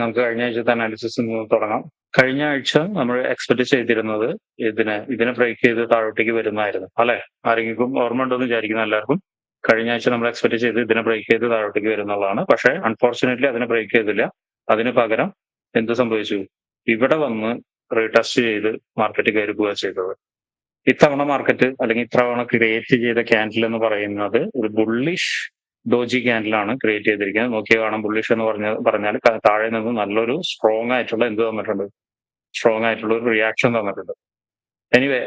നമുക്ക് കഴിഞ്ഞ ആഴ്ചത്തെ അനാലിസിസ് തുടങ്ങാം. കഴിഞ്ഞ ആഴ്ച നമ്മൾ എക്സ്പെക്ട് ചെയ്തിരുന്നത് ഇതിനെ ഇതിനെ ബ്രേക്ക് ചെയ്ത് താഴോട്ടേക്ക് വരുന്നതായിരുന്നു അല്ലെ? ആരെങ്കിലും ഓർമ്മ ഉണ്ടെന്ന് വിചാരിക്കുന്ന എല്ലാവർക്കും. കഴിഞ്ഞ ആഴ്ച നമ്മൾ എക്സ്പെക്ട് ചെയ്ത് ഇതിനെ ബ്രേക്ക് ചെയ്ത് താഴോട്ടേക്ക് വരുന്നതാണ് പക്ഷേ അൺഫോർച്ചുനേറ്റ്ലി അതിനെ ബ്രേക്ക് ചെയ്തില്ല. അതിന് പകരം എന്ത് സംഭവിച്ചു? ഇവിടെ വന്ന് റീടെസ്റ്റ് ചെയ്ത് മാർക്കറ്റ് കയറി പോവുക ചെയ്തത്. ഇത്തവണ മാർക്കറ്റ് അല്ലെങ്കിൽ ഇത്തവണ ക്രിയേറ്റ് ചെയ്ത ക്യാൻഡിൽ എന്ന് പറയുന്നത് ഒരു ബുള്ളിഷ് ഡോജി ക്യാൻഡിലാണ് ക്രിയേറ്റ് ചെയ്തിരിക്കുന്നത്. നോക്കിയ കാണാം ബുള്ളിഷ് എന്ന് പറഞ്ഞ പറഞ്ഞാൽ താഴെ നിന്ന് നല്ലൊരു സ്ട്രോങ് ആയിട്ടുള്ള എന്ത് തന്നിട്ടുണ്ട്. സ്ട്രോങ് ആയിട്ടുള്ള ഒരു റിയാക്ഷൻ തന്നിട്ടുണ്ട്. എനിവേ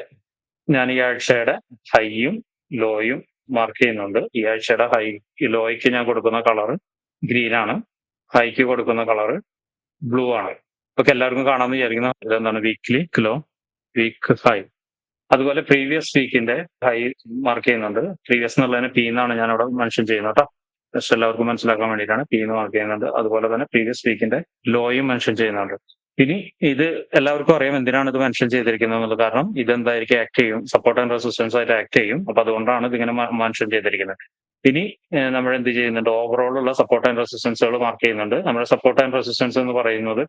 ഞാൻ ഈ ആഴ്ചയുടെ ഹൈയും ലോയും മാർക്ക് ചെയ്യുന്നുണ്ട്. ഈ ആഴ്ചയുടെ ഹൈ ലോയ്ക്ക് ഞാൻ കൊടുക്കുന്ന കളർ ഗ്രീൻ ആണ്. ഹൈക്ക് കൊടുക്കുന്ന കളർ ബ്ലൂ ആണ്. ഇപ്പൊ എല്ലാവർക്കും കാണാമെന്ന് വിചാരിക്കുന്ന. ഇതെന്താണ്? വീക്ക്ലി കിലോ വീക്ക് ഹൈ അതുപോലെ പ്രീവിയസ് വീക്കിന്റെ ഹൈ മാർക്ക് ചെയ്യുന്നുണ്ട്. പ്രീവിയസ് എന്നുള്ളതിന് പി എന്നാണ് ഞാൻ അവിടെ മെൻഷൻ ചെയ്യുന്നത് കേട്ടോ ജസ്റ്റ് എല്ലാവർക്കും മനസ്സിലാക്കാൻ വേണ്ടിയിട്ടാണ് പി എന്ന് മാർക്ക് ചെയ്യുന്നുണ്ട് അതുപോലെ തന്നെ പ്രീവിയസ് വീക്കിന്റെ ലോയും മെൻഷൻ ചെയ്യുന്നുണ്ട്. ഇനി ഇത് എല്ലാവർക്കും അറിയാം എന്തിനാണ് ഇത് മെൻഷൻ ചെയ്തിരിക്കുന്നത് എന്നുള്ളത്. കാരണം ഇത് എന്തായിരിക്കും ആക്ട് ചെയ്യും. സപ്പോർട്ട് ആൻഡ് റെസിസ്റ്റൻസ് ആയിട്ട് ആക്ട് ചെയ്യും. അപ്പൊ അതുകൊണ്ടാണ് ഇതിങ്ങനെ മെൻഷൻ ചെയ്തിരിക്കുന്നത്. ഇനി നമ്മൾ എന്ത് ചെയ്യുന്നുണ്ട്? ഓവറോൾ ഉള്ള സപ്പോർട്ട് ആൻഡ് റെസിസ്റ്റൻസുകൾ മാർക്ക് ചെയ്യുന്നുണ്ട്. നമ്മുടെ സപ്പോർട്ട് ആൻഡ് റെസിസ്റ്റൻസ് എന്ന് പറയുന്നത്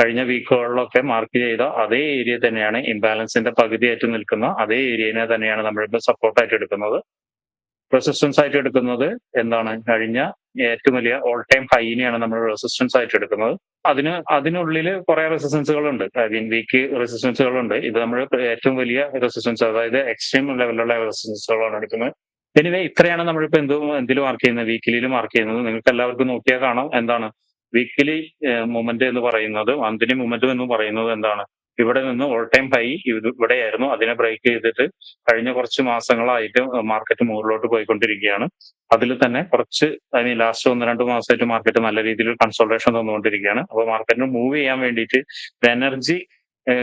കഴിഞ്ഞ വീക്കുകളിലൊക്കെ മാർക്ക് ചെയ്ത അതേ ഏരിയ തന്നെയാണ് ഇംബാലൻസിന്റെ പകുതിയായിട്ട് നിൽക്കുന്ന അതേ ഏരിയനെ തന്നെയാണ് നമ്മളിപ്പോൾ സപ്പോർട്ടായിട്ട് എടുക്കുന്നത്. റെസിസ്റ്റൻസ് ആയിട്ട് എടുക്കുന്നത് എന്താണ്? കഴിഞ്ഞ ഏറ്റവും വലിയ ഓൾ ടൈം ഹൈനെയാണ് നമ്മൾ റെസിസ്റ്റൻസ് ആയിട്ട് എടുക്കുന്നത്. അതിന് അതിനുള്ളിൽ കുറെ ഐ മീൻ വീക്ക് റെസിസ്റ്റൻസുകൾ ഉണ്ട് ഇത് നമ്മൾ ഏറ്റവും വലിയ റെസിസ്റ്റൻസ് അതായത് എക്സ്ട്രീം ലെവലിലുള്ള റെസിസ്റ്റൻസുകളാണ് എടുക്കുന്നത്. എനിവേ ഇത്രയാണ് നമ്മളിപ്പോ എന്തോ എന്തിലും മാർക്ക് ചെയ്യുന്നത് വീക്കിലിയിൽ മാർക്ക് ചെയ്യുന്നത്. നിങ്ങൾക്ക് എല്ലാവർക്കും നോക്കിയാൽ കാണാം എന്താണ് വീക്കിലി മൂവ്മെന്റ് എന്ന് പറയുന്നത് മന്ത്ലി മൂവ്മെന്റ് എന്ന് പറയുന്നത് എന്താണ്. ഇവിടെ നിന്ന് ഓൾ ടൈം ഹൈ ഇവിടെയായിരുന്നു. അതിനെ ബ്രേക്ക് ചെയ്തിട്ട് കഴിഞ്ഞ കുറച്ച് മാസങ്ങളായിട്ട് മാർക്കറ്റ് മുകളിലോട്ട് പോയിക്കൊണ്ടിരിക്കുകയാണ്. അതിൽ തന്നെ കുറച്ച് മീൻ ലാസ്റ്റ് ഒന്ന് രണ്ട് മാസമായിട്ട് മാർക്കറ്റ് നല്ല രീതിയിൽ കൺസോൾട്ടേഷൻ തന്നുകൊണ്ടിരിക്കുകയാണ്. അപ്പൊ മാർക്കറ്റിന് മൂവ് ചെയ്യാൻ വേണ്ടിയിട്ട് എനർജി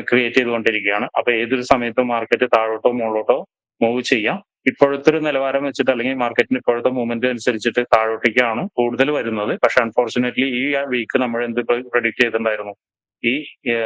ക്രിയേറ്റ് ചെയ്തുകൊണ്ടിരിക്കുകയാണ്. അപ്പൊ ഏതൊരു സമയത്തും മാർക്കറ്റ് താഴോട്ടോ മുകളിലോട്ടോ മൂവ് ചെയ്യാം. ഇപ്പോഴത്തെ ഒരു നിലവാരം വെച്ചിട്ട് അല്ലെങ്കിൽ മാർക്കറ്റിന് ഇപ്പോഴത്തെ മൂവ്മെന്റ് അനുസരിച്ചിട്ട് താഴോട്ടേക്കാണ് കൂടുതൽ വരുന്നത്. പക്ഷെ അൺഫോർച്ചുനേറ്റ്ലി ഈ വീക്ക് നമ്മൾ എന്ത് പ്രഡിക്ട് ചെയ്തിട്ടുണ്ടായിരുന്നു? ഈ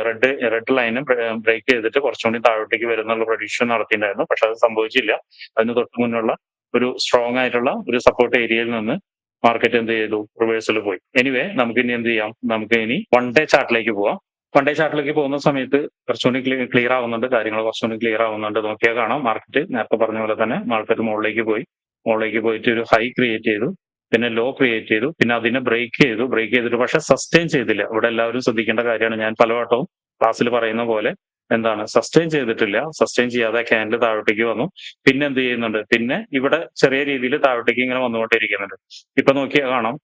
റെഡ് റെഡ് ലൈനും ബ്രേക്ക് ചെയ്തിട്ട് കുറച്ചുകൂടി താഴോട്ടേക്ക് വരുന്നുള്ള പ്രഡിക്ഷൻ നടത്തിയിട്ടുണ്ടായിരുന്നു. പക്ഷെ അത് സംഭവിച്ചില്ല. അതിന് തൊട്ട് മുന്നുള്ള ഒരു സ്ട്രോങ് ആയിട്ടുള്ള ഒരു സപ്പോർട്ട് ഏരിയയിൽ നിന്ന് മാർക്കറ്റ് എന്ത് ചെയ്തു? റിവേഴ്സൽ പോയി. എനിവേ നമുക്ക് ഇനി എന്ത് ചെയ്യാം? നമുക്ക് ഇനി വൺ ഡേ ചാർട്ടിലേക്ക് പോവാം. ഡേ ചാർട്ടിലേക്ക് പോകുന്ന സമയത്ത് കുറച്ചുകൂടി ക്ലിയർ ആവുന്നുണ്ട്. കാര്യങ്ങൾ കുറച്ചുകൂടി ക്ലിയർ ആവുന്നുണ്ട്. നോക്കിയാൽ കാണാം. മാർക്കറ്റ് നേരത്തെ പറഞ്ഞ പോലെ തന്നെ മാർക്കറ്റ് മുകളിലേക്ക് പോയി. മുകളിലേക്ക് പോയിട്ട് ഒരു ഹൈ ക്രിയേറ്റ് ചെയ്തു. പിന്നെ ലോ ക്രിയേറ്റ് ചെയ്തു. പിന്നെ അതിനെ ബ്രേക്ക് ചെയ്തു. ബ്രേക്ക് ചെയ്തിട്ട് പക്ഷെ സസ്റ്റെയിൻ ചെയ്തില്ല. ഇവിടെ എല്ലാവരും ശ്രദ്ധിക്കേണ്ട കാര്യമാണ്. ഞാൻ പലവട്ടവും ക്ലാസ്സിൽ പറയുന്ന പോലെ എന്താണ്? സസ്റ്റെയിൻ ചെയ്തിട്ടില്ല. സസ്റ്റെയിൻ ചെയ്യാതെ ക്യാൻഡിൽ താഴോട്ടേക്ക് വന്നു. പിന്നെ എന്ത് ചെയ്യുന്നുണ്ട്? പിന്നെ ഇവിടെ ചെറിയ രീതിയിൽ താഴോട്ടേക്ക് ഇങ്ങനെ വന്നുകൊണ്ടിരിക്കുന്നുണ്ട് ഇപ്പൊ നോക്കിയാൽ കാണാം.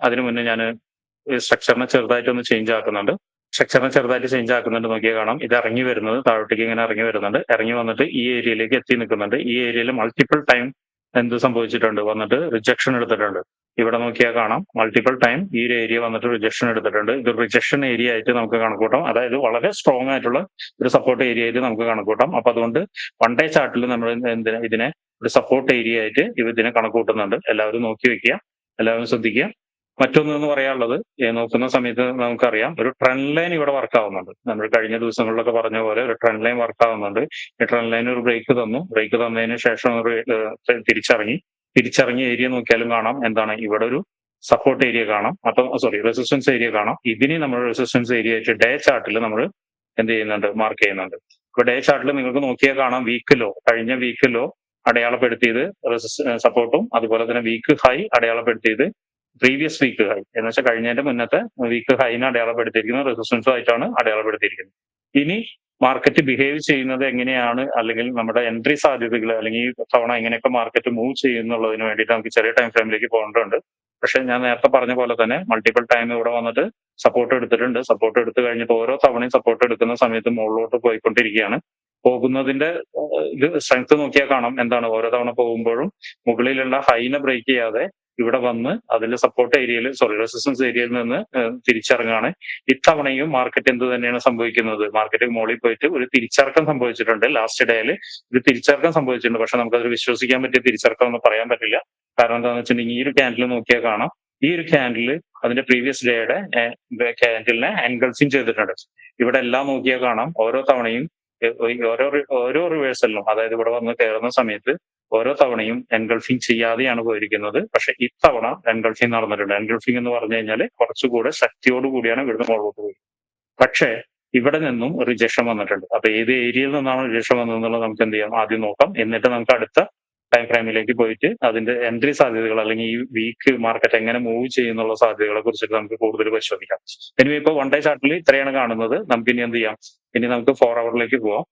അതിനു മുന്നേ ഞാൻ സ്ട്രക്ചറിനെ ചെറുതായിട്ടൊന്ന് ചേഞ്ച് ആക്കുന്നുണ്ട്. സ്ട്രക്ചറിനെ ചെറുതായിട്ട് ചേഞ്ച് ആക്കുന്നുണ്ട്. നോക്കിയാൽ കാണാം. ഇത് ഇറങ്ങി വരുന്നത് താഴോട്ടേക്ക് ഇങ്ങനെ ഇറങ്ങി വരുന്നുണ്ട്. ഇറങ്ങി വന്നിട്ട് ഈ ഏരിയയിലേക്ക് എത്തി നിൽക്കുന്നുണ്ട്. ഈ ഏരിയയിൽ മൾട്ടിപ്പിൾ ടൈം എന്ത് സംഭവിച്ചിട്ടുണ്ട്? വന്നിട്ട് റിജക്ഷൻ എടുത്തിട്ടുണ്ട്. ഇവിടെ നോക്കിയാൽ കാണാം. മൾട്ടിപ്പിൾ ടൈം ഈ ഒരു ഏരിയ വന്നിട്ട് റിജക്ഷൻ എടുത്തിട്ടുണ്ട്. ഇത് റിജക്ഷൻ ഏരിയ ആയിട്ട് നമുക്ക് കണക്കൂട്ടാം അതായത് വളരെ സ്ട്രോങ് ആയിട്ടുള്ള ഒരു സപ്പോർട്ട് ഏരിയ ആയിട്ട് നമുക്ക് കണക്കൂട്ടാം അപ്പൊ അതുകൊണ്ട് വൺ ഡേ ചാർട്ടിൽ നമ്മൾ എന്തിനെ ഇതിനെ ഒരു സപ്പോർട്ട് ഏരിയ ആയിട്ട് ഇതിനെ കണക്കൂട്ടുന്നുണ്ട് എല്ലാവരും നോക്കി വെക്കുക. എല്ലാവരും ശ്രദ്ധിക്കുക. മറ്റൊന്ന് എന്ന് പറയാനുള്ളത് നോക്കുന്ന സമയത്ത് നമുക്കറിയാം ഒരു ട്രെൻഡ് ലൈൻ ഇവിടെ വർക്ക് ആവുന്നുണ്ട്. നമ്മൾ കഴിഞ്ഞ ദിവസങ്ങളിലൊക്കെ പറഞ്ഞ പോലെ ഒരു ട്രെൻഡ് ലൈൻ വർക്ക് ആവുന്നുണ്ട്. ഈ ട്രെൻഡ് ലൈൻ ഒരു ബ്രേക്ക് തന്നു. ബ്രേക്ക് തന്നതിന് ശേഷം ഒരു ഏ, തിരിച്ചറിഞ്ഞ ഏരിയ നോക്കിയാലും കാണാം. എന്താണ് ഇവിടെ ഒരു സപ്പോർട്ട് ഏരിയ കാണാം. അപ്പം സോറി റെസിസ്റ്റൻസ് ഏരിയ കാണാം. ഇതിനെ നമ്മൾ റെസിസ്റ്റൻസ് ഏരിയ ആയിട്ട് ഡേ ചാർട്ടിൽ നമ്മൾ എന്ത് ചെയ്യുന്നുണ്ട്? മാർക്ക് ചെയ്യുന്നുണ്ട്. ഇപ്പൊ ഡേ ചാർട്ടിൽ നിങ്ങൾക്ക് നോക്കിയാൽ കാണാം വീക്കിലോ കഴിഞ്ഞ വീക്കിലോ അടയാളപ്പെടുത്തിയത് സപ്പോർട്ടും അതുപോലെ തന്നെ വീക്ക് ഹൈ അടയാളപ്പെടുത്തിയത് പ്രീവിയസ് വീക്ക് ഹൈ എന്ന് വെച്ചാൽ കഴിഞ്ഞതിന്റെ മുന്നത്തെ വീക്ക് ഹൈനെ അടയാളപ്പെടുത്തിയിരിക്കുന്നത് റെസിസ്റ്റൻസും ആയിട്ടാണ് അടയാളപ്പെടുത്തിയിരിക്കുന്നത്. ഇനി മാർക്കറ്റ് ബിഹേവ് ചെയ്യുന്നത് എങ്ങനെയാണ്? അല്ലെങ്കിൽ നമ്മുടെ എൻട്രി സാധ്യതകൾ അല്ലെങ്കിൽ ഈ തവണ എങ്ങനെയൊക്കെ മാർക്കറ്റ് മൂവ് ചെയ്യുന്നുള്ളതിന് വേണ്ടിയിട്ട് നമുക്ക് ചെറിയ ടൈം ഫ്രെയിമിലേക്ക് പോകേണ്ടതുണ്ട്. പക്ഷെ ഞാൻ നേരത്തെ പറഞ്ഞ പോലെ തന്നെ മൾട്ടിപ്പിൾ ടൈം ഇവിടെ വന്നിട്ട് സപ്പോർട്ട് എടുത്തിട്ടുണ്ട്. സപ്പോർട്ട് എടുത്തു കഴിഞ്ഞിട്ട് ഓരോ തവണയും സപ്പോർട്ട് എടുക്കുന്ന സമയത്ത് മുകളിലോട്ട് പോയിക്കൊണ്ടിരിക്കുകയാണ്. പോകുന്നതിന്റെ ഇത് സ്ട്രെങ്ത് നോക്കിയാൽ കാണാം. എന്താണ്? ഓരോ തവണ പോകുമ്പോഴും മുകളിലുള്ള ഹൈനെ ബ്രേക്ക് ചെയ്യാതെ ഇവിടെ വന്ന് അതിന്റെ സപ്പോർട്ട് ഏരിയയിൽ സോറി റെസിസ്റ്റൻസ് ഏരിയയിൽ നിന്ന് തിരിച്ചിറങ്ങുകയാണ് ഇത്തവണയും മാർക്കറ്റ് എന്ത് തന്നെയാണ് സംഭവിക്കുന്നത്? മാർക്കറ്റ് മുകളിൽ പോയിട്ട് ഒരു തിരിച്ചിറക്കം സംഭവിച്ചിട്ടുണ്ട്. ലാസ്റ്റ് ഡേയിൽ ഒരു തിരിച്ചിറക്കം സംഭവിച്ചിട്ടുണ്ട്. പക്ഷെ നമുക്കത് വിശ്വസിക്കാൻ പറ്റിയ തിരിച്ചിറക്കം എന്ന് പറയാൻ പറ്റില്ല. കാരണം എന്താണെന്ന് വെച്ചിട്ടുണ്ടെങ്കിൽ ഈ ഒരു ക്യാൻഡിൽ നോക്കിയാൽ കാണാം. ഈ ഒരു ക്യാൻഡിൽ അതിന്റെ പ്രീവിയസ് ഡേയുടെ ക്യാൻഡിലിനെ എൻഗൾസിങ് ചെയ്തിട്ടുണ്ട്. ഇവിടെ എല്ലാം നോക്കിയാൽ കാണാം. ഓരോ തവണയും ഓരോ ഓരോ റിവേഴ്സലിനും അതായത് ഇവിടെ വന്ന് കയറുന്ന സമയത്ത് ഓരോ തവണയും എൻഗൾഫിങ് ചെയ്യാതെയാണ് പോയിരിക്കുന്നത്. പക്ഷെ ഇത്തവണ എൻഗൾഫിംഗ് നടന്നിട്ടുണ്ട് എൻഗൾഫിങ് എന്ന് പറഞ്ഞു കഴിഞ്ഞാൽ കുറച്ചുകൂടെ ശക്തിയോടുകൂടിയാണ് ഇവിടുന്ന് മുകളിലോട്ട് പോയി പക്ഷേ ഇവിടെ നിന്നും റിജക്ഷൻ വന്നിട്ടുണ്ട്. അപ്പൊ ഏത് ഏരിയയിൽ നിന്നാണ് റിജക്ഷൻ വന്നതെന്നുള്ളത് നമുക്ക് എന്ത് ചെയ്യാം? ആദ്യം നോക്കാം. എന്നിട്ട് നമുക്ക് അടുത്ത ടൈം ഫ്രെയിമിലേക്ക് പോയിട്ട് അതിന്റെ എൻട്രി സാധ്യതകൾ അല്ലെങ്കിൽ ഈ വീക്ക് മാർക്കറ്റ് എങ്ങനെ മൂവ് ചെയ്യുന്നുള്ള സാധ്യതകളെ കുറിച്ചിട്ട് നമുക്ക് കൂടുതൽ പരിശോധിക്കാം. ഇനി ഇപ്പൊ വൺ ഡേ ചാർട്ടിൽ ഇത്രയാണ് കാണുന്നത്. നമുക്ക് ഇനി എന്ത് ചെയ്യാം? ഇനി നമുക്ക് ഫോർ അവറിലേക്ക് പോവാം.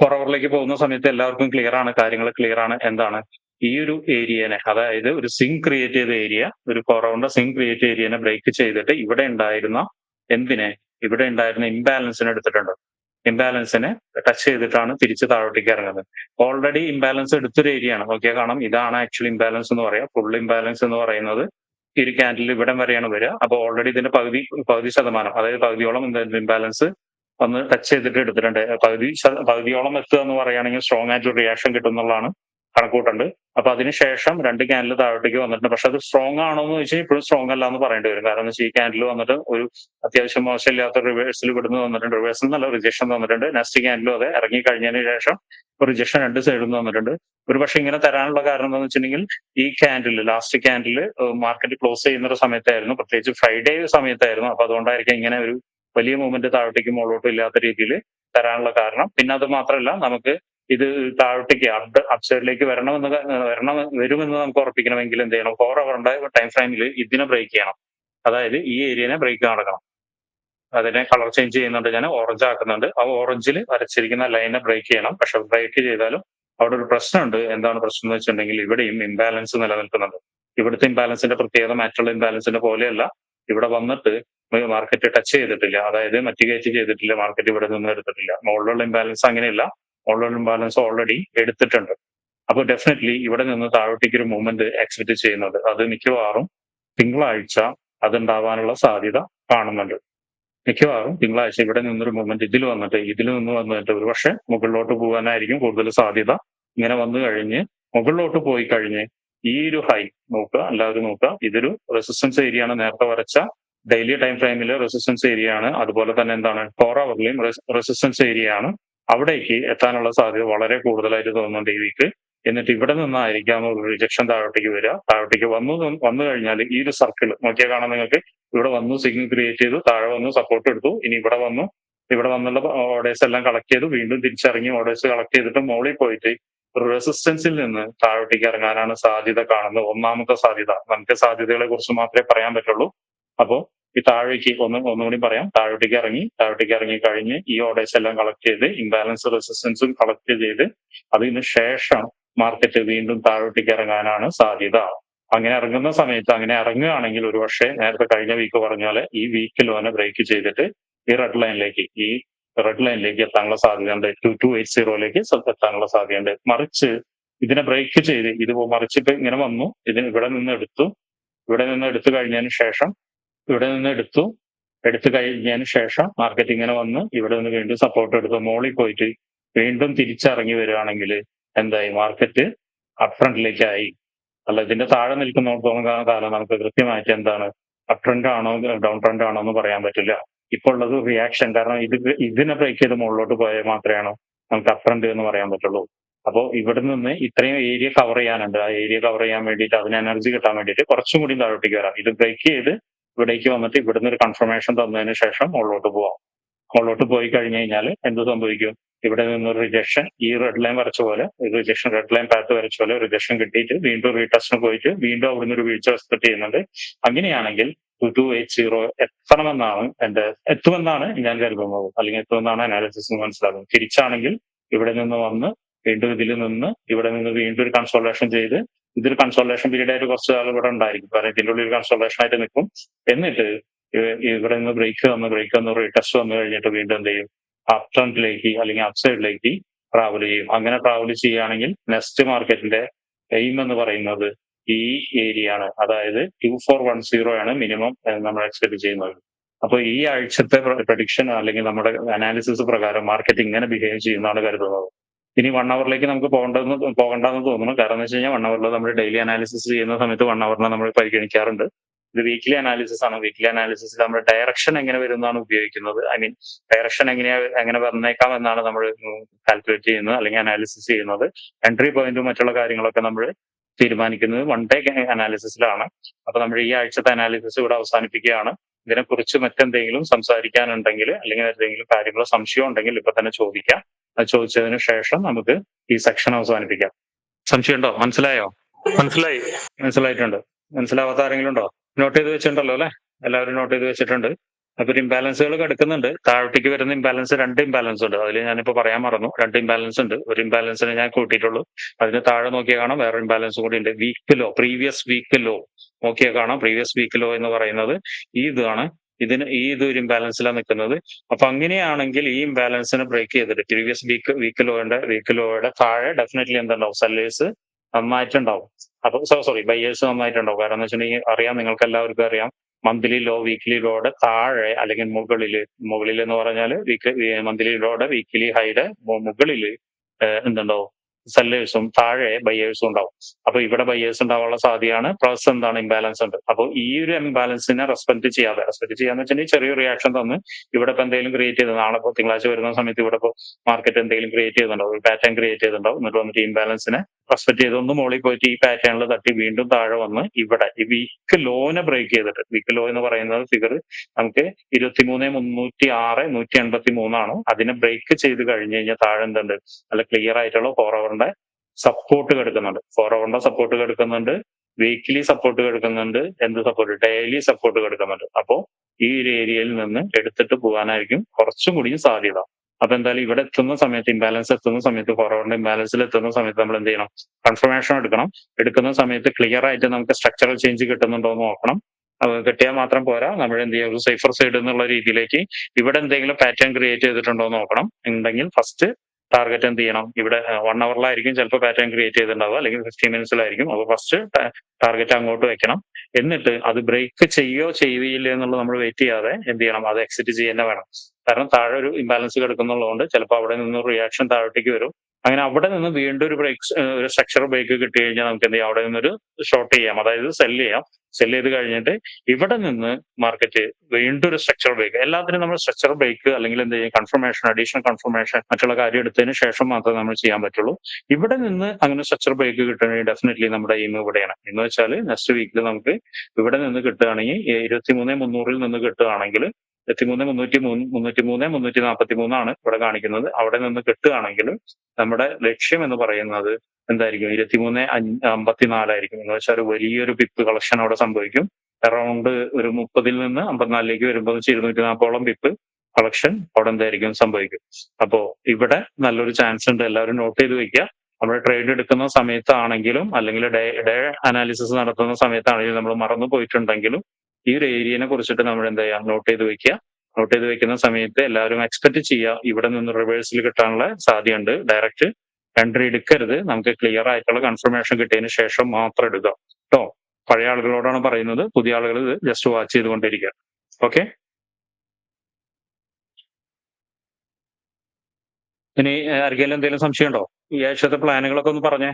ഫോർ അവറിലേക്ക് പോകുന്ന സമയത്ത് എല്ലാവർക്കും ക്ലിയർ ആണ് കാര്യങ്ങൾ ക്ലിയർ ആണ് എന്താണ് ഈ ഒരു ഏരിയനെ അതായത് ഒരു സിങ് ക്രിയേറ്റ് ചെയ്ത ഏരിയ ഒരു ഫോർ അവറിന്റെ സിങ് ക്രിയേറ്റ് ഏരിയനെ ബ്രേക്ക് ചെയ്തിട്ട് ഇവിടെ ഉണ്ടായിരുന്ന എന്തിനെ? ഇവിടെ ഉണ്ടായിരുന്ന ഇംബാലൻസിനെ എടുത്തിട്ടുണ്ട്. ഇംബാലൻസിനെ ടച്ച് ചെയ്തിട്ടാണ് തിരിച്ച് താഴോട്ടേക്ക് ഇറങ്ങുന്നത്. ഓൾറെഡി ഇംബാലൻസ് എടുത്തൊരു ഏരിയ ആണ്. നോക്കിയാൽ കാണാം. ഇതാണ് ആക്ച്വലി ഇംബാലൻസ് എന്ന് പറയാം. ഫുൾ ഇംബാലൻസ് എന്ന് പറയുന്നത് ഈ ഒരു ക്യാൻഡിൽ ഇവിടം വരെയാണ് വരിക. അപ്പോൾ ഓൾറെഡി ഇതിന്റെ പകുതി പകുതി ശതമാനം അതായത് പകുതിയോളം ഇംബാലൻസ് വന്ന് ടച്ച് ചെയ്തിട്ട് എടുത്തിട്ടുണ്ട്. പകുതി പകുതിയോളം എത്തുക എന്ന് പറയുകയാണെങ്കിൽ സ്ട്രോങ് ആയിട്ട് റിയാക്ഷൻ കിട്ടും എന്നുള്ളതാണ് കണക്കൂട്ടുണ്ട് അപ്പൊ അതിനുശേഷം രണ്ട് ക്യാനൽ താഴോട്ടേക്ക് വന്നിട്ടുണ്ട്. പക്ഷെ അത് സ്ട്രോങ് ആണോ എന്ന് വെച്ചാൽ ഇപ്പോഴും സ്ട്രോങ് അല്ല എന്ന് പറയേണ്ടി വരും. കാരണം ഈ ക്യാനൽ വന്നിട്ട് ഒരു അത്യാവശ്യം മോശമില്ലാത്ത റിവേഴ്സിൽ ഇവിടുന്ന് വന്നിട്ടുണ്ട്. റിവേഴ്സിൽ നല്ല റിജക്ഷൻ തന്നിട്ടുണ്ട്. നെക്സ്റ്റ് ക്യാനലും അതെ. ഇറങ്ങി കഴിഞ്ഞതിന് ശേഷം റിജക്ഷൻ രണ്ട് സൈഡിൽ നിന്ന് വന്നിട്ടുണ്ട് ഒരു പക്ഷെ ഇങ്ങനെ തരാനുള്ള കാരണം എന്താണെന്ന് വെച്ചിട്ടുണ്ടെങ്കിൽ ഈ candle last candle market close ചെയ്യുന്ന ഒരു സമയത്തായിരുന്നു. പ്രത്യേകിച്ച് ഫ്രൈഡേ സമയത്തായിരുന്നു. അപ്പൊ അതുകൊണ്ടായിരിക്കും ഇങ്ങനെ ഒരു വലിയ മൂവ്മെന്റ് താഴോട്ടേക്കും മുകളിലോട്ടും ഇല്ലാത്ത രീതിയിൽ തരാനുള്ള കാരണം. പിന്നെ അത് മാത്രമല്ല നമുക്ക് ഇത് താഴോട്ടേക്ക് അപ് അപ്സൈഡിലേക്ക് വരണമെന്ന് വരണം വരുമെന്ന് നമുക്ക് ഉറപ്പിക്കണമെങ്കിൽ എന്ത് ചെയ്യണം? ഫോർ അവറിന്റെ ടൈം ഫ്രെയിമിൽ ഇതിനെ ബ്രേക്ക് ചെയ്യണം. അതായത് ഈ ഏരിയനെ ബ്രേക്ക് നടക്കണം. അതിനെ കളർ ചേഞ്ച് ചെയ്യുന്നുണ്ട് ഞാൻ ഓറഞ്ച് ആക്കുന്നുണ്ട്. ആ ഓറഞ്ചിൽ വരച്ചിരിക്കുന്ന ലൈനെ ബ്രേക്ക് ചെയ്യണം. പക്ഷെ ബ്രേക്ക് ചെയ്താലും അവിടെ ഒരു പ്രശ്നമുണ്ട്. എന്താണ് പ്രശ്നം എന്ന് വെച്ചിട്ടുണ്ടെങ്കിൽ ഇവിടെയും ഇംബാലൻസ് നിലനിൽക്കുന്നുണ്ട്. ഇവിടുത്തെ ഇംബാലൻസിന്റെ പ്രത്യേകത മറ്റുള്ള ഇംബാലൻസിന്റെ പോലെയല്ല. ഇവിടെ വന്നിട്ട് മാർക്കറ്റ് ടച്ച് ചെയ്തിട്ടില്ല. അതായത് മറ്റു കയറ്റി ചെയ്തിട്ടില്ല മാർക്കറ്റ് ഇവിടെ നിന്ന് എടുത്തിട്ടില്ല. മുകളിലുള്ള ഇംബാലൻസ് അങ്ങനെയല്ല. മുകളിലുള്ള ഇംബാലൻസ് ഓൾറെഡി എടുത്തിട്ടുണ്ട്. അപ്പോൾ ഡെഫിനറ്റ്ലി ഇവിടെ നിന്ന് താഴോട്ടേക്ക് ഒരു മൂവ്മെന്റ് എക്സ്പെക്ട് ചെയ്യുന്നുണ്ട്. അത് മിക്കവാറും തിങ്കളാഴ്ച അതുണ്ടാവാനുള്ള സാധ്യത കാണുന്നുണ്ട്. മിക്കവാറും തിങ്കളാഴ്ച ഇവിടെ നിന്നൊരു മൂവ്മെന്റ് ഇതിൽ വന്നിട്ട് ഇതിൽ നിന്ന് വന്നിട്ട് ഒരു പക്ഷെ മുകളിലോട്ട് പോകാനായിരിക്കും കൂടുതൽ സാധ്യത. ഇങ്ങനെ വന്നു കഴിഞ്ഞ് മുകളിലോട്ട് പോയി കഴിഞ്ഞ് ഈ ഒരു ഹൈ നോക്കുക എല്ലാവരും നോക്കുക. ഇതൊരു റെസിസ്റ്റൻസ് ഏരിയ ആണ് നേരത്തെ വരച്ച. ഡെയിലി ടൈം ഫ്രെയിമിൽ റെസിസ്റ്റൻസ് ഏരിയ ആണ്. അതുപോലെ തന്നെ എന്താണ്? ഫോർ അവറിലെയും റെസിസ്റ്റൻസ് ഏരിയ ആണ്. അവിടേക്ക് എത്താനുള്ള സാധ്യത വളരെ കൂടുതലായിട്ട് തോന്നുന്നുണ്ട് ഈ വീക്ക് എന്നിട്ട് ഇവിടെ നിന്നായിരിക്കാം ഒരു റിജക്ഷൻ താഴോട്ടേക്ക് വരിക. താഴോട്ടേക്ക് വന്നു വന്നു കഴിഞ്ഞാൽ ഈ ഒരു സർക്കിൾ നോക്കിയാൽ കാണാൻ നിങ്ങൾക്ക്. ഇവിടെ വന്നു സിഗ്നൽ ക്രിയേറ്റ് ചെയ്തു താഴെ വന്നു സപ്പോർട്ട് എടുത്തു ഇനി ഇവിടെ വന്നു. ഇവിടെ വന്നുള്ള ഓർഡേഴ്സ് എല്ലാം കളക്ട് ചെയ്തു വീണ്ടും തിരിച്ചറിഞ്ഞ് ഓർഡേഴ്സ് കളക്ട് ചെയ്തിട്ട് മോളിൽ പോയിട്ട് റെസിസ്റ്റൻസിൽ നിന്ന് താഴോട്ടേക്ക് ഇറങ്ങാനാണ് സാധ്യത കാണുന്നത്. ഒന്നാമത്തെ സാധ്യത. നമുക്ക് സാധ്യതകളെ കുറിച്ച് മാത്രമേ പറയാൻ പറ്റുള്ളൂ. അപ്പോ ഈ താഴേക്ക് ഒന്ന് ഒന്നുകൂടി പറയാം. താഴോട്ടേക്ക് ഇറങ്ങി താഴോട്ടേക്ക് ഇറങ്ങി കഴിഞ്ഞ് ഈ ഓർഡേഴ്സ് എല്ലാം കളക്ട് ചെയ്ത് ഇംബാലൻസ് റെസിസ്റ്റൻസും കളക്ട് ചെയ്ത് അതിന് ശേഷം മാർക്കറ്റ് വീണ്ടും താഴോട്ടേക്ക് ഇറങ്ങാനാണ് സാധ്യത. അങ്ങനെ ഇറങ്ങുന്ന സമയത്ത് അങ്ങനെ ഇറങ്ങുകയാണെങ്കിൽ ഒരു പക്ഷേ നേരത്തെ കഴിഞ്ഞ വീക്ക് പറഞ്ഞ ഈ വീക്കിൽ തന്നെ ബ്രേക്ക് ചെയ്തിട്ട് ഈ റെഡ് ലൈനിലേക്ക് ഈ റെഡ് ലൈനിലേക്ക് എത്താനുള്ള സാധ്യതയുണ്ട്. ടു ടു എയ്റ്റ് സീറോയിലേക്ക് എത്താനുള്ള സാധ്യതയുണ്ട്. മറിച്ച് ഇതിനെ ബ്രേക്ക് ചെയ്ത് ഇത് മറിച്ചിട്ട് ഇങ്ങനെ വന്നു. ഇതിന് ഇവിടെ നിന്ന് എടുത്തു. ഇവിടെ നിന്ന് എടുത്തു കഴിഞ്ഞതിന് ശേഷം ഇവിടെ നിന്ന് എടുത്തു. എടുത്തു കഴിഞ്ഞതിന് ശേഷം മാർക്കറ്റ് ഇങ്ങനെ വന്ന് ഇവിടെ നിന്ന് വീണ്ടും സപ്പോർട്ട് എടുത്ത് മോളിൽ പോയിട്ട് വീണ്ടും തിരിച്ചിറങ്ങി വരികയാണെങ്കിൽ എന്തായി? മാർക്കറ്റ് അപ് ഫ്രണ്ടിലേക്കായി അല്ല ഇതിന്റെ താഴെ നിൽക്കുന്നിടത്തോളം കാലം നമുക്ക് കൃത്യമായിട്ട് എന്താണ്? അപ് ട്രെൻഡ് ആണോ ഡൗൺ ട്രെൻഡ് ആണോ എന്ന് പറയാൻ പറ്റില്ല. ഇപ്പോൾ ഉള്ളത് റിയാക്ഷൻ കാരണം ഇത് ഇതിനെ ബ്രേക്ക് ചെയ്ത് മുകളിലോട്ട് പോയാൽ മാത്രമാണ് നമുക്ക് അഫ്രണ്ട് എന്ന് പറയാൻ പറ്റുള്ളൂ. അപ്പോൾ ഇവിടെ നിന്ന് ഇത്രയും ഏരിയ കവർ ചെയ്യാനുണ്ട്. ആ ഏരിയ കവർ ചെയ്യാൻ വേണ്ടിയിട്ട് അതിന് എനർജി കിട്ടാൻ വേണ്ടിയിട്ട് കുറച്ചും കൂടി താഴോട്ടേക്ക് വരാം. ഇത് ബ്രേക്ക് ചെയ്ത് ഇവിടേക്ക് വന്നിട്ട് ഇവിടുന്ന് ഒരു കൺഫർമേഷൻ തന്നതിന് ശേഷം മുകളിലോട്ട് പോവാം. മുകളിലോട്ട് പോയി കഴിഞ്ഞു കഴിഞ്ഞാൽ എന്ത് സംഭവിക്കും? ഇവിടെ നിന്ന് റിജക്ഷൻ ഈ റെഡ് ലൈൻ വരച്ച പോലെ റിജക്ഷൻ റെഡ് ലൈൻ പാത്ത് വരച്ച പോലെ റിജക്ഷൻ കിട്ടിയിട്ട് വീണ്ടും റീടെസ്റ്റിന് പോയിട്ട് വീണ്ടും അവിടുന്ന് ഒരു വീഴ്ച എക്സ്പെക്ട് ചെയ്യുന്നുണ്ട്. അങ്ങനെയാണെങ്കിൽ ടു എയ്റ്റ് സീറോ എത്തണമെന്നാണ് എന്റെ എത്തുമെന്നാണ് ഞാൻ കരുതുന്നത് അല്ലെങ്കിൽ എത്തുമെന്നാണ് അനാലിസിസ് മനസ്സിലാക്കുന്നത് തിരിച്ചാണെങ്കിൽ ഇവിടെ നിന്ന് വന്ന് വീണ്ടും ഇതിൽ നിന്ന് ഇവിടെ നിന്ന് വീണ്ടും ഒരു കൺസോൾട്ടേഷൻ ചെയ്ത് ഇതൊരു കൺസോൾട്ടേഷൻ പീരീഡ് ആയിട്ട് കുറച്ച് കാലം ഇവിടെ ഉണ്ടായിരിക്കും. കാരണം ഇതിന്റെ ഉള്ളിൽ ഒരു കൺസോൾട്ടേഷൻ ആയിട്ട് നിൽക്കും. എന്നിട്ട് ഇവ- ഇവിടെ നിന്ന് ബ്രേക്ക് വന്ന് ബ്രേക്ക് വന്ന് റീടെസ്റ്റ് വന്നു കഴിഞ്ഞിട്ട് വീണ്ടും എന്ത് ചെയ്യും? അപ് ട്രെൻഡിലേക്ക് അല്ലെങ്കിൽ അപ് സൈഡിലേക്ക് ട്രാവൽ ചെയ്യും. അങ്ങനെ ട്രാവൽ ചെയ്യുകയാണെങ്കിൽ നെക്സ്റ്റ് മാർക്കറ്റിന്റെ എയിം എന്ന് പറയുന്നത് ഈ ഏരിയ ആണ് അതായത് ടു ഫോർ വൺ സീറോ ആണ് മിനിമം നമ്മൾ എക്സ്പെക്ട് ചെയ്യുന്നത്. അപ്പൊ ഈ ആഴ്ചത്തെ പ്രഡിക്ഷൻ അല്ലെങ്കിൽ നമ്മുടെ അനാലിസിസ് പ്രകാരം മാർക്കറ്റ് ഇങ്ങനെ ബിഹേവ് ചെയ്യുന്നതാണ് കരുതുന്നത്. ഇനി വൺ അവറിലേക്ക് നമുക്ക് പോകേണ്ടെന്ന് പോകണ്ടെന്ന് തോന്നുന്നു. കാരണം എന്ന് വെച്ച് കഴിഞ്ഞാൽ വൺ അവറിൽ നമ്മൾ ഡെയിലി അനാലിസിസ് ചെയ്യുന്ന സമയത്ത് വൺ അവറിനെ നമ്മൾ പരിഗണിക്കാറുണ്ട്. ഇത് വീക്ക്ലി അനാലിസിസ് ആണ്. വീക്ക്ലി അനാലിസിസിൽ നമ്മൾ ഡയറക്ഷൻ എങ്ങനെ വരുന്നതാണ് ഉപയോഗിക്കുന്നത്? ഐ മീൻ ഡയറക്ഷൻ എങ്ങനെയാ എങ്ങനെ വന്നേക്കാം എന്നാണ് നമ്മൾ കാൽക്കുലേറ്റ് ചെയ്യുന്നത് അല്ലെങ്കിൽ അനാലിസിസ് ചെയ്യുന്നത്. എൻട്രി പോയിന്റും മറ്റുള്ള കാര്യങ്ങളൊക്കെ നമ്മൾ തീരുമാനിക്കുന്നത് വൺ ഡേ അനാലിസിസിലാണ് അപ്പൊ നമ്മൾ ഈ ആഴ്ചത്തെ അനാലിസിസ് ഇവിടെ അവസാനിപ്പിക്കുകയാണ്. ഇതിനെക്കുറിച്ച് മറ്റെന്തെങ്കിലും സംസാരിക്കാനുണ്ടെങ്കിൽ അല്ലെങ്കിൽ എന്തെങ്കിലും കാര്യങ്ങളോ സംശയം ഉണ്ടെങ്കിൽ ഇപ്പൊ തന്നെ ചോദിക്കാം. അത് ചോദിച്ചതിന് ശേഷം നമുക്ക് ഈ സെക്ഷൻ അവസാനിപ്പിക്കാം. സംശയമുണ്ടോ? മനസ്സിലായോ? മനസ്സിലായി. മനസ്സിലായിട്ടുണ്ട്. മനസ്സിലാവാത്ത ആരെങ്കിലും ഉണ്ടോ? നോട്ട് ചെയ്ത് വെച്ചിട്ടുണ്ടല്ലോ അല്ലെ? എല്ലാവരും നോട്ട് ചെയ്ത് വെച്ചിട്ടുണ്ട്. അപ്പൊ ഇംബാലൻസുകൾ കിടക്കുന്നുണ്ട്. താഴത്തേക്ക് വരുന്ന ഇംബാലൻസ് രണ്ട് ഇംബാലൻസ് ഉണ്ട്. അതിൽ ഞാനിപ്പോ പറയാൻ മറന്നു. രണ്ട് ഇംബാലൻസ് ഉണ്ട്. ഒരു ഇംബാലൻസിനെ ഞാൻ കൂട്ടിയിട്ടുള്ളൂ. അതിന് താഴെ നോക്കിയാൽ കാണാം. വേറെ ഇംബാലൻസ് കൂടി ഉണ്ട് week low previous week low നോക്കിയാൽ കാണാം. പ്രീവിയസ് വീക്ക് ലോ എന്ന് പറയുന്നത് ഈ ഇതാണ്. ഇതിന് ഈ ഇത് ഒരു ഇംബാലൻസിലാണ് നിൽക്കുന്നത് അപ്പൊ അങ്ങനെയാണെങ്കിൽ ഈ ഇംബാലൻസിനെ ബ്രേക്ക് ചെയ്തിട്ട് പ്രീവിയസ് വീക്ക് വീക്ക് ലോയുടെ വീക്ക് ലോയുടെ താഴെ ഡെഫിനറ്റ്ലി എന്തുണ്ടാവും? സെല്ലേഴ്സ് നന്നായിട്ടുണ്ടാവും. അപ്പൊ സോറി ബയ്യേഴ്സ് നന്നായിട്ടുണ്ടാവും. കാരണം എന്ന് വെച്ചിട്ടുണ്ടെങ്കിൽ അറിയാം നിങ്ങൾക്ക് എല്ലാവർക്കും അറിയാം. മന്ത്ലി ലോ വീക്ക്ലി ലോയുടെ താഴെ അല്ലെങ്കിൽ മുകളിൽ മുകളിൽ എന്ന് പറഞ്ഞാൽ മന്ത്ലി ലോയുടെ വീക്ക്ലി ഹൈയുടെ മുകളിൽ എന്തുണ്ടാവും? സെല്ലേഴ്സും താഴെ ബയ്യേഴ്സും ഉണ്ടാവും. അപ്പൊ ഇവിടെ ബയ്യേഴ്സ് ഉണ്ടാവാനുള്ള സാധ്യതയാണ്. പ്ലസ് എന്താണ് ഇംബാലൻസ് ഉണ്ട്. അപ്പോൾ ഈ ഒരു ഇംബാലൻസിനെ റെസ്പെക്ട് ചെയ്യാതെ റെസ്പെക്ട് ചെയ്യാന്ന് വെച്ചിട്ടുണ്ടെങ്കിൽ ചെറിയ റിയാക്ഷൻ തന്ന് ഇവിടെ ഇപ്പൊ എന്തെങ്കിലും ക്രിയേറ്റ് ചെയ്ത് നാളെ ഇപ്പോൾ തിങ്കളാഴ്ച വരുന്ന സമയത്ത് ഇവിടെ ഇപ്പോൾ മാർക്കറ്റ് എന്തെങ്കിലും ക്രിയേറ്റ് ചെയ്തിട്ടുണ്ടാവും ഒരു പാറ്റേൺ ക്രിയേറ്റ് ചെയ്തിട്ടുണ്ടാവും എന്നിട്ട് വന്നിട്ട് ഇംബാലൻസിനെ റെസ്പെക്ട് ചെയ്ത് ഒന്ന് മുകളിൽ പോയിട്ട് ഈ പാറ്റേണിൽ തട്ടി വീണ്ടും താഴെ വന്ന് ഇവിടെ. ഈ വീക്ക് ലോനെ ബ്രേക്ക് ചെയ്തിട്ട്. വീക്ക് ലോ എന്ന് പറയുന്നത് ഫിഗർ നമുക്ക് ഇരുപത്തിമൂന്ന് മുന്നൂറ്റി ആറ് നൂറ്റി എൺപത്തി മൂന്നാണ് അതിനെ ബ്രേക്ക് ചെയ്ത് കഴിഞ്ഞ് കഴിഞ്ഞാൽ താഴെ എന്തുണ്ട്? നല്ല ക്ലിയർ ആയിട്ടുള്ള ഫോർ അവറിന്റെ സപ്പോർട്ട് കിടക്കുന്നുണ്ട്. ഫോർ അവറിന്റെ സപ്പോർട്ട് കിടക്കുന്നുണ്ട്. വീക്ക്ലി സപ്പോർട്ട് കിടക്കുന്നുണ്ട്. എന്ത് സപ്പോർട്ട് ഡെയിലി സപ്പോർട്ട് കിടക്കുന്നുണ്ട്. അപ്പോ ഈ ഒരു ഏരിയയിൽ നിന്ന് എടുത്തിട്ട് പോകാനായിരിക്കും കുറച്ചും കൂടിയും സാധ്യത. അപ്പൊ എന്തായാലും ഇവിടെ എത്തുന്ന സമയത്ത് ഇംബാലൻസ് എത്തുന്ന സമയത്ത് ഫോർവേഡ് ഇംബാലൻസിൽ എത്തുന്ന സമയത്ത് നമ്മൾ എന്ത് ചെയ്യണം? കൺഫർമേഷൻ എടുക്കണം. എടുക്കുന്ന സമയത്ത് ക്ലിയർ ആയിട്ട് നമുക്ക് സ്ട്രക്ചറൽ ചേഞ്ച് കിട്ടുന്നുണ്ടോ എന്ന് നോക്കണം. കിട്ടിയാൽ മാത്രം പോരാ. നമ്മൾ എന്ത് ചെയ്യുക ഒരു സേഫർ സൈഡ് എന്നുള്ള രീതിയിലേക്ക് ഇവിടെ എന്തെങ്കിലും പാറ്റേൺ ക്രിയേറ്റ് ചെയ്തിട്ടുണ്ടോ എന്ന് നോക്കണം. ഉണ്ടെങ്കിൽ ഫസ്റ്റ് ടാർഗറ്റ് എന്ത് ചെയ്യണം? ഇവിടെ വൺ അവറിലായിരിക്കും ചിലപ്പോൾ പാറ്റേൺ ക്രിയേറ്റ് ചെയ്തിട്ടുണ്ടാവുക. അല്ലെങ്കിൽ ഫിഫ്റ്റീൻ മിനിറ്റ്സിലായിരിക്കും അപ്പോൾ ഫസ്റ്റ് ടാർഗറ്റ് അങ്ങോട്ട് വെക്കണം. എന്നിട്ട് അത് ബ്രേക്ക് ചെയ്യോ ചെയ്യുകയില്ല എന്നുള്ളത് നമ്മൾ വെയിറ്റ് ചെയ്യാതെ എന്ത് ചെയ്യണം? അത് എക്സിറ്റ് ചെയ്യുന്ന വേണം. കാരണം താഴെ ഒരു ഇംബാലൻസ് കിടക്കുന്നുള്ളതുകൊണ്ട് ചിലപ്പോൾ അവിടെ നിന്ന് റിയാക്ഷൻ താഴോട്ടേക്ക് വരും. അങ്ങനെ അവിടെ നിന്ന് വീണ്ടും ഒരു ബ്രേക്ക് ഒരു സ്ട്രക്ചർ ബ്രേക്ക് കിട്ടി കഴിഞ്ഞാൽ നമുക്ക് എന്ത് ചെയ്യാം? അവിടെ നിന്നൊരു ഷോർട്ട് ചെയ്യാം. അതായത് സെൽ ചെയ്യാം. സെൽ ചെയ്ത് കഴിഞ്ഞിട്ട് ഇവിടെ നിന്ന് മാർക്കറ്റ് വീണ്ടും ഒരു സ്ട്രക്ചർ ബ്രേക്ക് എല്ലാത്തിനും നമ്മൾ സ്ട്രക്ചർ ബ്രേക്ക് അല്ലെങ്കിൽ എന്ത് ചെയ്യും? കൺഫർമേഷൻ അഡീഷണൽ കൺഫർമേഷൻ മറ്റുള്ള കാര്യം എടുത്തതിന് ശേഷം മാത്രമേ നമ്മൾ ചെയ്യാൻ പറ്റുള്ളൂ. ഇവിടെ നിന്ന് അങ്ങനെ സ്ട്രക്ചർ ബ്രേക്ക് കിട്ടണമെങ്കിൽ ഡെഫിനറ്റ്ലി നമ്മുടെ എയിം ഇവിടെയാണ്. എന്ന് വെച്ചാൽ നെക്സ്റ്റ് വീക്കിൽ നമുക്ക് ഇവിടെ നിന്ന് കിട്ടുകയാണെങ്കിൽ ഇരുപത്തി മൂന്ന് മുന്നൂറിൽ നിന്ന് കിട്ടുകയാണെങ്കിൽ മുന്നൂറ്റി മൂന്ന് മുന്നൂറ്റി മൂന്ന് മുന്നൂറ്റി നാൽപ്പത്തി മൂന്നാണ് ഇവിടെ കാണിക്കുന്നത്. അവിടെ നിന്ന് കിട്ടുകയാണെങ്കിൽ നമ്മുടെ ലക്ഷ്യം എന്ന് പറയുന്നത് എന്തായിരിക്കും? ഇരുപത്തിമൂന്ന് അമ്പത്തിനാലായിരിക്കും. എന്ന് വെച്ചാൽ ഒരു വലിയൊരു പിപ്പ് കളക്ഷൻ അവിടെ സംഭവിക്കും. അറൗണ്ട് ഒരു മുപ്പതിൽ നിന്ന് അമ്പത്തിനാലിലേക്ക് വരുമ്പോൾ ഇരുന്നൂറ്റി നാൽപ്പതോളം പിപ്പ് കളക്ഷൻ അവിടെ എന്തായിരിക്കും സംഭവിക്കും. അപ്പോ ഇവിടെ നല്ലൊരു ചാൻസ് ഉണ്ട്. എല്ലാവരും നോട്ട് ചെയ്ത് വെക്കുക. നമ്മൾ ട്രേഡ് എടുക്കുന്ന സമയത്താണെങ്കിലും അല്ലെങ്കിൽ ഡേ ഡേ അനാലിസിസ് നടത്തുന്ന സമയത്താണെങ്കിലും നമ്മൾ മറന്നു പോയിട്ടുണ്ടെങ്കിലും ഈ ഒരു ഏരിയനെ കുറിച്ചിട്ട് നമ്മൾ എന്താ ചെയ്യുക? നോട്ട് ചെയ്ത് വെക്കുക. നോട്ട് ചെയ്ത് വെക്കുന്ന സമയത്ത് എല്ലാവരും എക്സ്പെക്ട് ചെയ്യുക. ഇവിടെ നിന്ന് റിവേഴ്സിൽ കിട്ടാനുള്ള സാധ്യതയുണ്ട്. ഡയറക്റ്റ് എൻട്രി എടുക്കരുത്. നമുക്ക് ക്ലിയർ ആയിട്ടുള്ള കൺഫർമേഷൻ കിട്ടിയതിന് ശേഷം മാത്രം എടുക്കുക കേട്ടോ പഴയ ആളുകളോടാണ് പറയുന്നത്. പുതിയ ആളുകൾ ഇത് ജസ്റ്റ് വാച്ച് ചെയ്തുകൊണ്ടിരിക്കുക. ഓക്കെ ഇനി ആർക്കെങ്കിലും എന്തെങ്കിലും സംശയം ഉണ്ടോ? ഈ ആഴ്ചത്തെ പ്ലാനുകളൊക്കെ ഒന്ന് പറഞ്ഞേ.